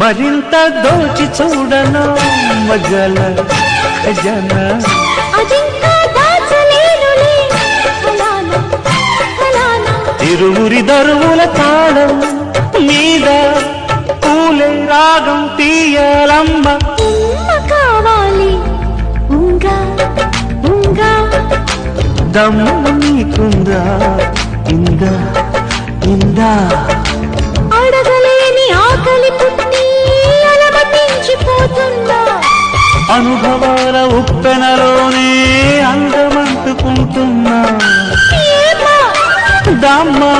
మరింత దోచి చూడనా మజల జన తిరువురి దరువుల తాళం మీద పూలే రాగం తీయాలమ్మ. కావాలి దమ్మ నీకుందా ఇందా? పుట్టిందా అడగలేని ఆకలి పుట్టి అలమటించిపోతుందా? అనుభవాల ఉప్పెనలోనే అందమంటుకుంటున్నా. దామ్మా.